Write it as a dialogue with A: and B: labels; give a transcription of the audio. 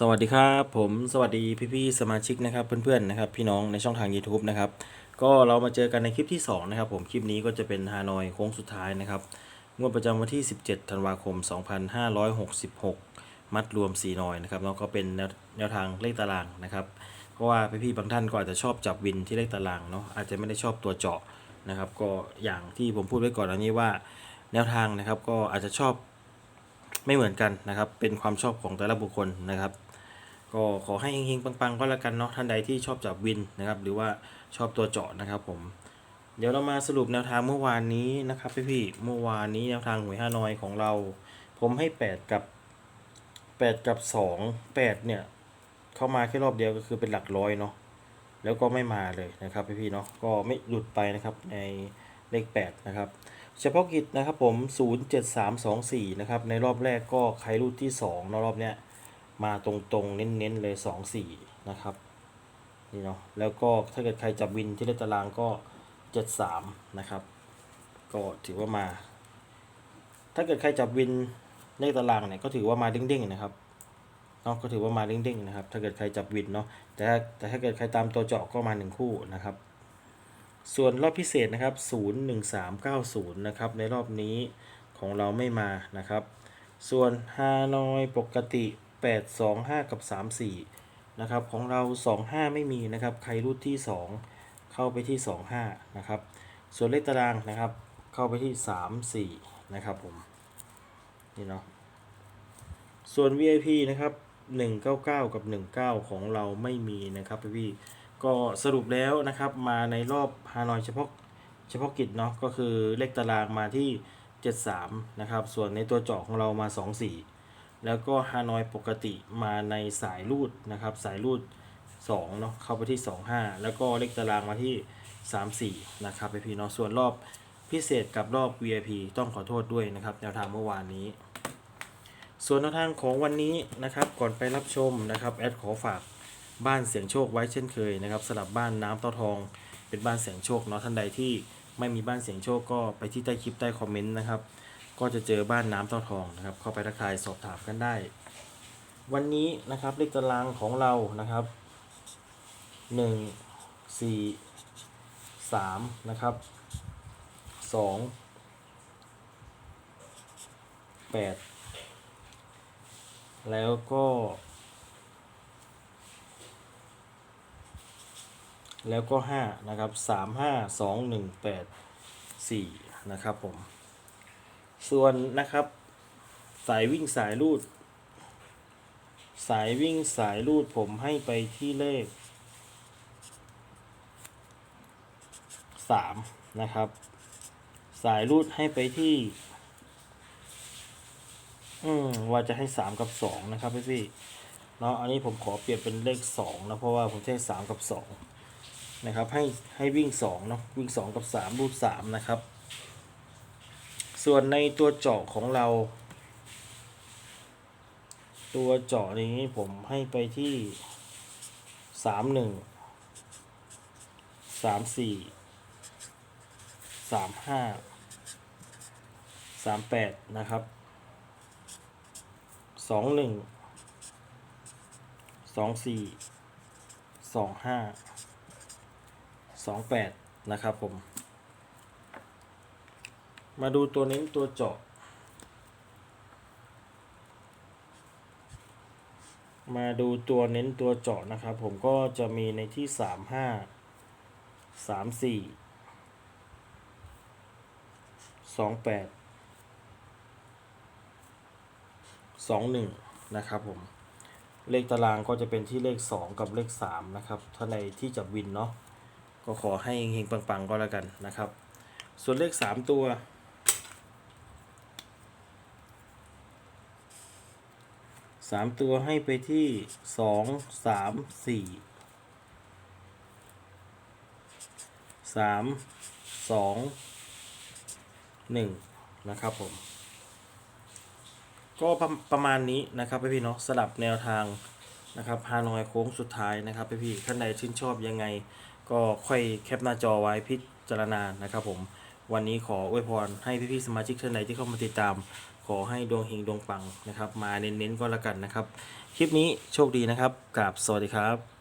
A: สวัสดีครับผมสวัสดีพี่ๆสมาชิกนะครับเพื่อนๆนะครับพี่น้องในช่องทาง YouTube นะครับก็เรามาเจอกันในคลิปที่ 2 นะครับ ผมคลิปนี้ก็จะเป็นฮานอยโค้งสุดท้ายนะครับงวดประจำวันที่ 17 ธันวาคม 2566 มัดรวม4นอยนะครับแล้วก็เป็นแนวทางเลขตารางนะครับ เพราะว่าพี่ๆบางท่านก็อาจจะชอบจับวินที่เลขตารางเนาะอาจจะไม่ได้ชอบตัวเจาะนะครับก็อย่างที่ผมพูดไว้ก่อนอันนี้ว่าแนวทางนะครับก็อาจจะชอบไม่เหมือนกันนะครับ เป็นความชอบของแต่ละบุคคลนะครับ ก็ขอให้เฮงๆปังๆก็แล้วกันเนาะท่านใดที่ชอบจับวินนะครับ หรือว่าชอบตัวเจาะนะครับผม เดี๋ยวเรามาสรุปแนวทางเมื่อวานนี้นะครับพี่ๆเมื่อวานนี้แนวทางหวยฮานอยของเรา ผมให้ 8 กับ 8 กับ 2 8 เนี่ย เข้ามาแค่รอบเดียวก็คือเป็นหลักร้อยเนาะแล้วก็ไม่มาเลยนะครับพี่ๆเนาะก็ไม่หลุดไปนะครับในเลข 8 นะครับเฉพาะกิจนะครับผม 07324 นะครับ ในรอบแรกก็ใครรูดที่2นอะรอบเนี้ย มาตรงๆ เน้นๆ เลย 2 4 นะครับ นี่เนาะแล้วก็ถ้าเกิดใครจับวินที่เลขตารางก็ 73 นะครับ ก็ถือว่ามา ถ้าเกิดใครจับวินเลขตารางเนี่ยก็ถือว่ามาเด้งๆนะครับเนาะก็ถือว่ามาเด้งๆนะครับ ถ้าเกิดใครจับวินเนาะแต่ถ้าแต่ถ้าเกิดใครตามตัวเจาะก็มา 1 คู่นะครับ ส่วนรอบพิเศษนะครับ 01390 นะครับในรอบนี้ของเราไม่มานะครับ ส่วนฮานอยปกติ 825 กับ 34 นะครับ ของเรา 25 ไม่มีนะครับ ใครรูดที่ 2 เข้าไปที่ 25 นะครับ ส่วนเลขตารางนะครับ เข้าไปที่ 34 นะครับผม นี่เนาะ ส่วน VIP นะครับ 199 กับ 19 ของเราไม่มีนะครับพี่ก็สรุปแล้วนะครับมาในรอบฮานอยเฉพาะเฉพาะกิจเนาะก็คือเลขตารางมาที่ 73 นะครับ ส่วนในตัวเจาะของเรามา 24 แล้วก็ฮานอยปกติมาในสายรูดนะครับ สายรูด2เนาะเข้าไปที่ 25 แล้วก็เลขตารางมาที่ 34 นะครับไปพี่เนาะส่วนรอบพิเศษกับรอบ VIP ต้องขอโทษด้วยนะครับ แนวทางเมื่อวานนี้ ส่วนแนวทางของวันนี้นะครับ ก่อนไปรับชมนะครับแอดขอฝากบ้านเสียงโชคไว้เช่นเคยนะครับสำหรับบ้านน้ำเต้าทอง เป็นบ้านเสียงโชคเนาะท่านใดที่ไม่มีบ้านเสียงโชคก็ไปที่ใต้คลิปใต้คอมเมนต์นะครับ ก็จะเจอบ้านน้ำเต้าทองนะครับ เข้าไปทักทายสอบถามกันได้ วันนี้นะครับเลขตารางของเรานะครับหนึ่งสี่สามนะครับสองแปดแล้วก็ แล้วก็ห้านะครับสามห้าสองหนึ่งแปดสี่นะครับผม ส่วนนะครับ สายวิ่งสายรูด สายวิ่งสายรูดผมให้ไปที่เลขสามนะครับ สายรูดให้ไปที่ อืมว่าจะให้สามกับสองนะครับพี่พี่ๆเนาะอันนี้ผมขอเปลี่ยนเป็นเลขสองนะเพราะว่าผมใช้สามกับสองนะครับ ให้ให้วิ่งสองเนาะวิ่งสองกับสามรูดสามนะครับ ส่วนในตัวเจาะของเรา ตัวเจาะนี้ผมให้ไปที่สามหนึ่งสามสี่สามห้าสามแปดนะครับสองหนึ่งสองสี่สองห้าสองแปดนะครับผม มาดูตัวเน้นตัวเจาะ มาดูตัวเน้นตัวเจาะนะครับ ผมก็จะมีในที่สามห้าสามสี่สองแปดสองหนึ่งนะครับผม เลขตารางก็จะเป็นที่เลขสองกับเลขสามนะครับถ้าในที่จับวินเนาะก็ขอให้เฮงๆปังๆก็แล้วกันนะครับ ส่วนเลขสามตัว สามตัวให้ไปที่สองสามสี่สามสองหนึ่งนะครับผม ก็ประประมาณนี้นะครับพี่ๆเนาะสลับแนวทางนะครับฮานอยโค้งสุดท้ายนะครับพี่ๆท่านใดชื่นชอบยังไง ก็ค่อยแคปหน้าจอไว้พิจารณานะครับผม วันนี้ขออวยพรให้พี่ๆสมาชิกท่านใดที่เข้ามาติดตาม ขอให้ดวงเฮงดวงปังนะครับ มาเน้นๆก็แล้วกันนะครับ คลิปนี้โชคดีนะครับกราบสวัสดีครับ